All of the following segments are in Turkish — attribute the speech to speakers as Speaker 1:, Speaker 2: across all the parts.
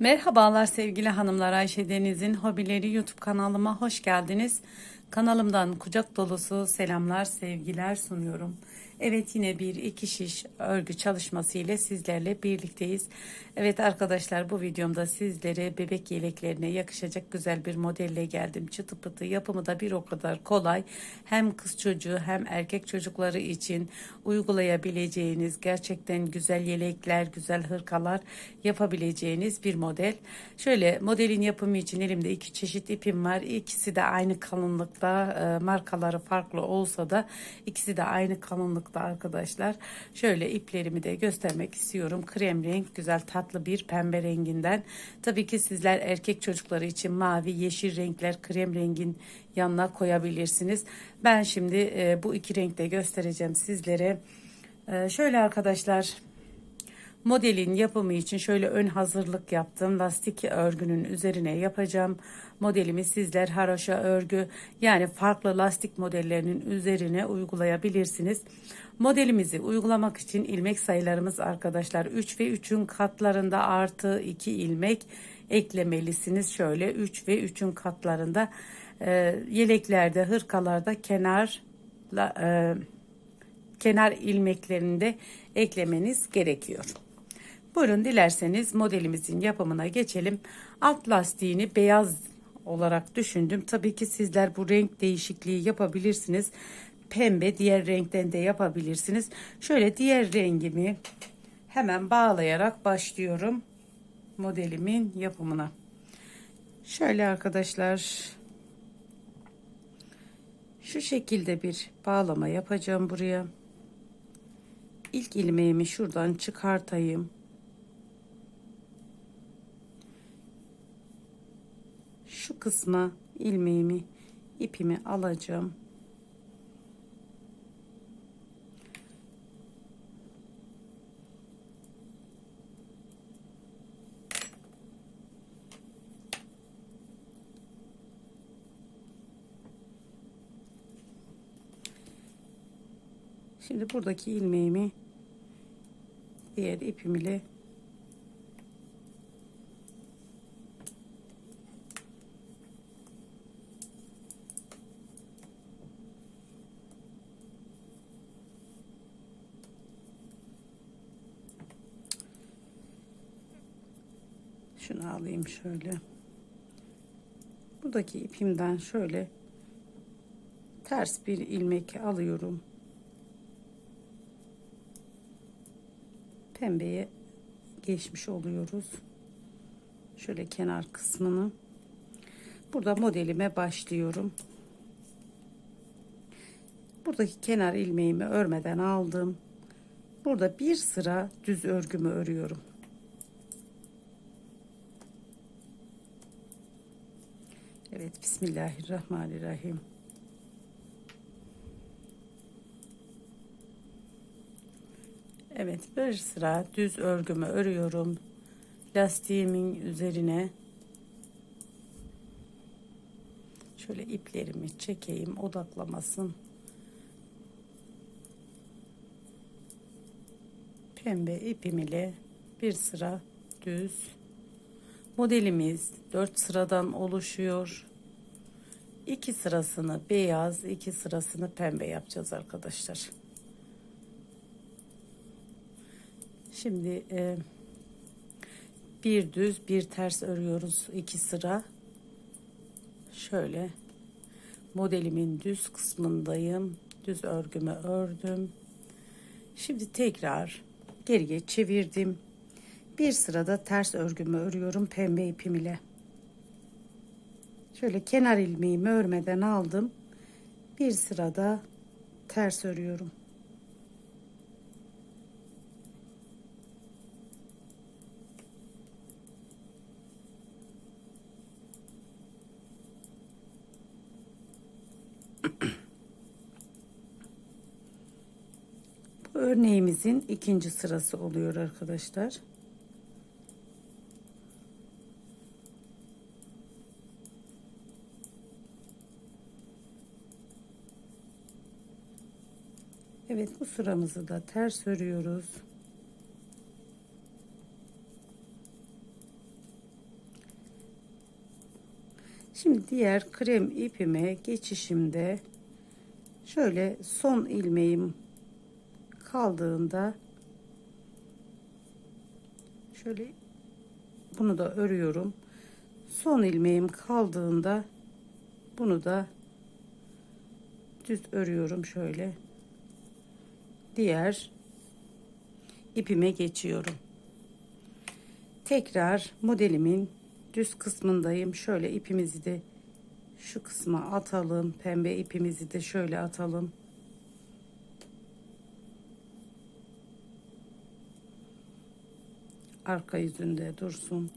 Speaker 1: Merhabalar sevgili hanımlar Ayşe Deniz'in hobileri YouTube kanalıma hoş geldiniz. Kanalımdan kucak dolusu selamlar, sevgiler sunuyorum. Evet yine bir iki şiş örgü çalışması ile sizlerle birlikteyiz. Evet arkadaşlar bu videomda sizlere bebek yeleklerine yakışacak güzel bir modelle geldim. Çıtı pıtı yapımı da bir o kadar kolay. Hem kız çocuğu hem erkek çocukları için uygulayabileceğiniz gerçekten güzel yelekler, güzel hırkalar yapabileceğiniz bir model. Şöyle modelin yapımı için elimde iki çeşit ipim var. İkisi de aynı kalınlıkta e, markaları farklı olsa da ikisi de aynı kalınlıkta arkadaşlar. Şöyle iplerimi de göstermek istiyorum. Krem renk güzel tatlı bir pembe renginden. Tabii ki sizler erkek çocukları için mavi yeşil renkler krem rengin yanına koyabilirsiniz. Ben şimdi e, bu iki renkte göstereceğim sizlere. E, şöyle arkadaşlar Modelin yapımı için şöyle ön hazırlık yaptım. Lastik örgünün üzerine yapacağım. Modelimi sizler haroşa örgü yani farklı lastik modellerinin üzerine uygulayabilirsiniz. Modelimizi uygulamak için ilmek sayılarımız arkadaşlar 3 ve 3'ün katlarında artı 2 ilmek eklemelisiniz. Şöyle 3 ve 3'ün katlarında e, yeleklerde, hırkalarda kenar e, kenar ilmeklerinde eklemeniz gerekiyor. Buyurun dilerseniz modelimizin yapımına geçelim. Alt lastiğini beyaz olarak düşündüm. Tabii ki sizler bu renk değişikliği yapabilirsiniz. Pembe diğer renkten de yapabilirsiniz. Şöyle diğer rengimi hemen bağlayarak başlıyorum modelimin yapımına. Şöyle arkadaşlar şu şekilde bir bağlama yapacağım buraya. İlk ilmeğimi şuradan çıkartayım. Şu kısma ilmeğimi ipimi alacağım. Şimdi buradaki ilmeğimi diğer ipim ile alayım şöyle buradaki ipimden şöyle ters bir ilmek alıyorum pembeye geçmiş oluyoruz. Şöyle kenar kısmını. Burada modelime başlıyorum. Buradaki kenar ilmeğimi örmeden aldım. Burada bir sıra düz örgümü örüyorum. Evet Bismillahirrahmanirrahim. Evet bir sıra düz örgümü örüyorum. Lastiğimin üzerine şöyle iplerimi çekeyim odaklamasın. Pembe ipim ile bir sıra düz. Modelimiz 4 sıradan oluşuyor. 2 sırasını beyaz, 2 sırasını pembe yapacağız arkadaşlar. Şimdi e, bir düz bir ters örüyoruz iki sıra. Şöyle modelimin düz kısmındayım. Düz örgümü ördüm. Şimdi tekrar geriye çevirdim. Bir sırada ters örgümü örüyorum pembe ipim ile. Şöyle kenar ilmeğimi örmeden aldım. Bir sırada ters örüyorum. Bu örneğimizin ikinci sırası oluyor arkadaşlar. Evet bu sıramızı da ters örüyoruz. Şimdi diğer krem ipime geçişimde şöyle son ilmeğim kaldığında şöyle bunu da örüyorum. Son ilmeğim kaldığında bunu da düz örüyorum şöyle. Diğer ipime geçiyorum. Tekrar modelimin düz kısmındayım. Şöyle ipimizi de şu kısma atalım. Pembe ipimizi de şöyle atalım. Arka yüzünde dursun.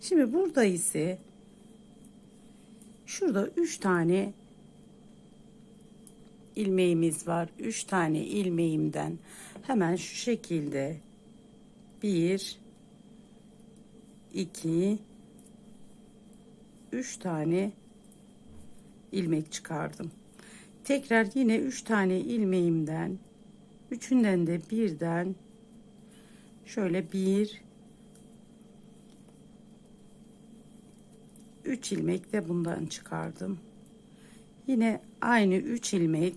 Speaker 1: Şimdi burada ise şurada üç tane ilmeğimiz var. Üç tane ilmeğimden hemen şu şekilde bir iki üç tane ilmek çıkardım. Tekrar yine üç tane ilmeğimden üçünden de birden şöyle bir üç ilmek de bundan çıkardım. Yine aynı üç ilmek.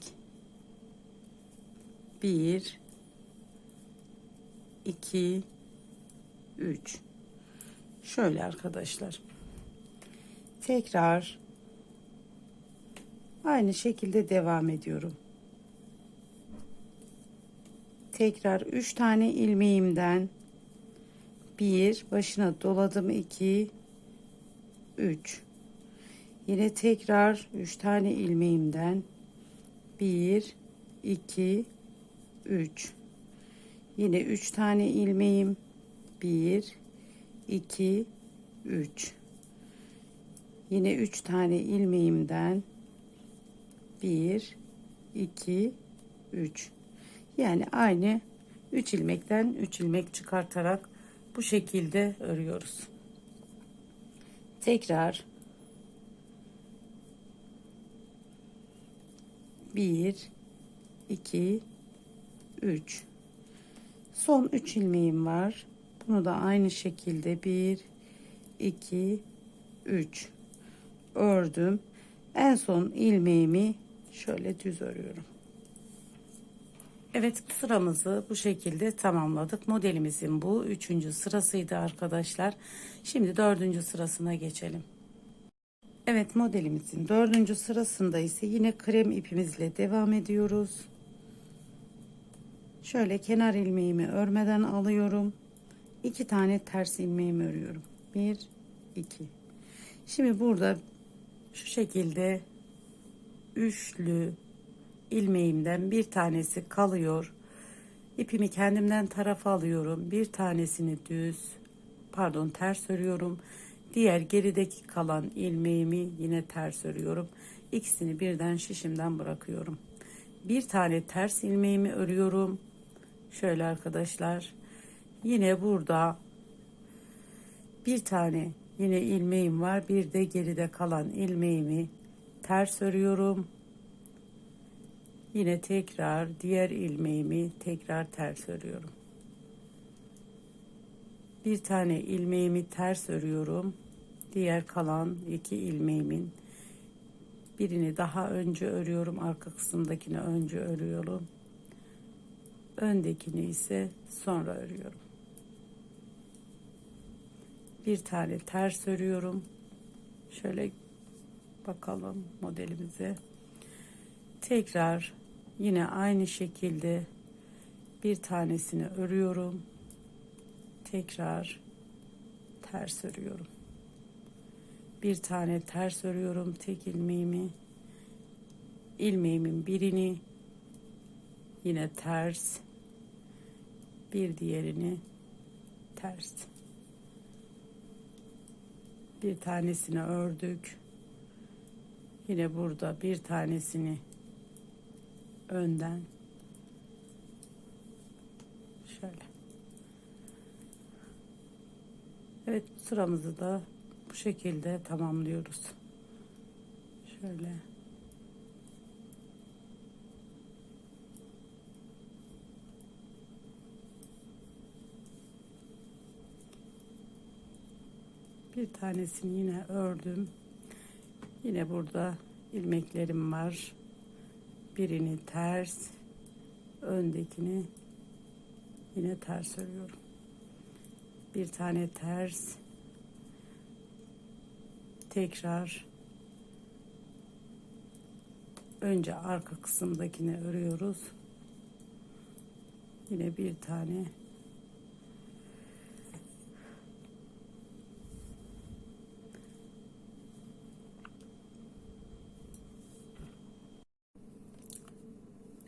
Speaker 1: Bir iki üç. Şöyle arkadaşlar. Tekrar aynı şekilde devam ediyorum. Tekrar üç tane ilmeğimden bir başına doladım iki üç yine tekrar üç tane ilmeğimden. Bir iki üç. Yine üç tane ilmeğim. Bir 2 3 yine 3 tane ilmeğimden. 1 2 3 yani aynı 3 ilmekten 3 ilmek çıkartarak bu şekilde örüyoruz. Tekrar 1 2 3 son 3 ilmeğim var bunu da aynı şekilde 1 2 3 ördüm. En son ilmeğimi şöyle düz örüyorum. Evet sıramızı bu şekilde tamamladık. Modelimizin bu üçüncü sırasıydı arkadaşlar. Şimdi dördüncü sırasına geçelim. Evet modelimizin dördüncü sırasında ise yine krem ipimizle devam ediyoruz. Şöyle kenar ilmeğimi örmeden alıyorum iki tane ters ilmeğimi örüyorum. Bir, iki. Şimdi burada şu şekilde üçlü ilmeğimden bir tanesi kalıyor. İpimi kendimden tarafa alıyorum. Bir tanesini düz, pardon ters örüyorum. Diğer gerideki kalan ilmeğimi yine ters örüyorum. İkisini birden şişimden bırakıyorum. Bir tane ters ilmeğimi örüyorum. Şöyle arkadaşlar Yine burada bir tane yine ilmeğim var. Bir de geride kalan ilmeğimi ters örüyorum. Yine tekrar diğer ilmeğimi tekrar ters örüyorum. Bir tane ilmeğimi ters örüyorum. Diğer kalan iki ilmeğimin birini daha önce örüyorum. Arka kısımdakini önce örüyorum. Öndekini ise sonra örüyorum bir tane ters örüyorum şöyle bakalım modelimize tekrar yine aynı şekilde bir tanesini örüyorum tekrar ters örüyorum bir tane ters örüyorum tek ilmeğimi. İlmeğimin birini. Yine ters. Bir diğerini ters. Bir tanesini ördük. Yine burada bir tanesini önden. Şöyle. Evet sıramızı da bu şekilde tamamlıyoruz şöyle bir tanesini yine ördüm Yine burada ilmeklerim var. Birini ters, öndekini yine ters örüyorum. Bir tane ters, tekrar önce arka kısımdakini örüyoruz. Yine bir tane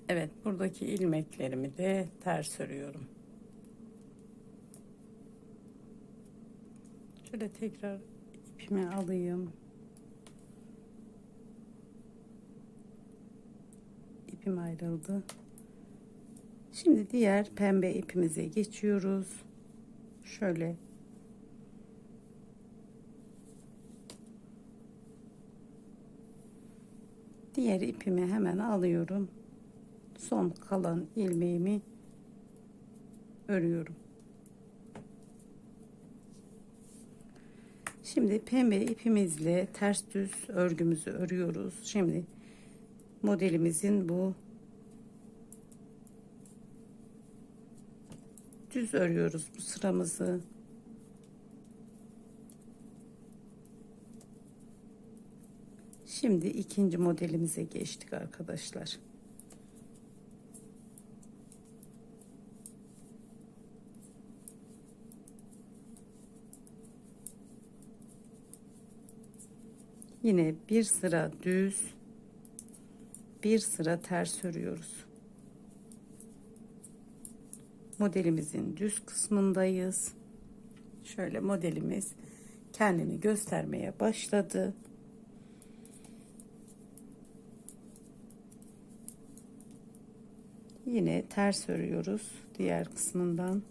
Speaker 1: Evet buradaki ilmeklerimi de ters örüyorum. Şöyle tekrar ipimi alayım. İpim ayrıldı. Şimdi diğer pembe ipimize geçiyoruz. Şöyle Diğer ipimi hemen alıyorum. Son kalan ilmeğimi örüyorum. Şimdi pembe ipimizle ters düz örgümüzü örüyoruz. Şimdi modelimizin bu düz örüyoruz bu sıramızı. Şimdi ikinci modelimize geçtik arkadaşlar. Yine bir sıra düz, bir sıra ters örüyoruz. Modelimizin düz kısmındayız. Şöyle modelimiz kendini göstermeye başladı. Yine ters örüyoruz diğer kısmından.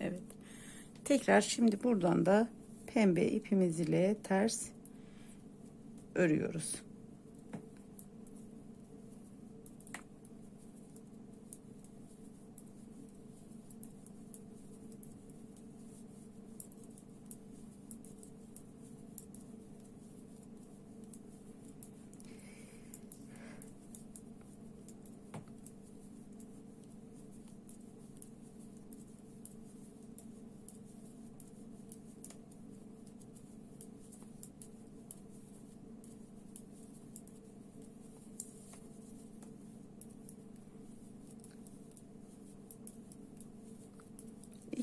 Speaker 1: Evet. Tekrar şimdi buradan da pembe ipimiz ile ters örüyoruz.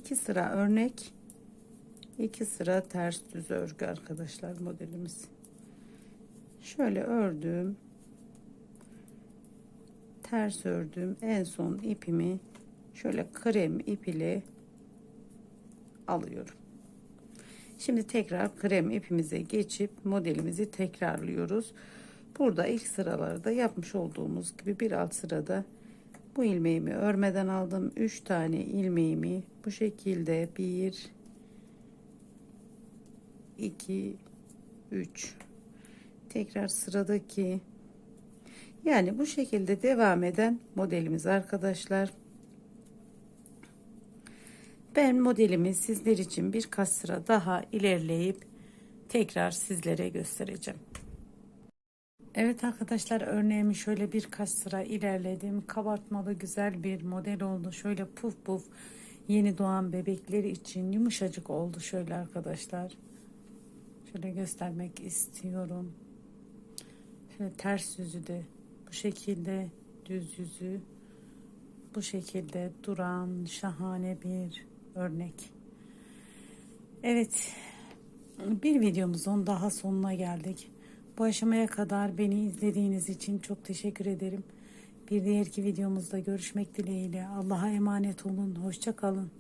Speaker 1: İki sıra örnek iki sıra ters düz örgü arkadaşlar modelimiz. Şöyle ördüm ters ördüm en son ipimi şöyle krem ip ile alıyorum. Şimdi tekrar krem ipimize geçip modelimizi tekrarlıyoruz. Burada ilk sıralarda yapmış olduğumuz gibi bir alt sırada bu ilmeğimi örmeden aldım. 3 tane ilmeğimi bu şekilde. 1 2 3 tekrar sıradaki. Yani bu şekilde devam eden modelimiz arkadaşlar. Ben modelimi sizler için birkaç sıra daha ilerleyip tekrar sizlere göstereceğim Evet arkadaşlar örneğimi şöyle birkaç sıra ilerledim. Kabartmalı güzel bir model oldu. Şöyle puf puf yeni doğan bebekleri için yumuşacık oldu şöyle arkadaşlar. Şöyle göstermek istiyorum. Şöyle ters yüzü de bu şekilde düz yüzü bu şekilde duran şahane bir örnek. Evet bir videomuzun daha sonuna geldik. Bu aşamaya kadar beni izlediğiniz için çok teşekkür ederim. Bir diğerki videomuzda görüşmek dileğiyle. Allah'a emanet olun. Hoşça kalın.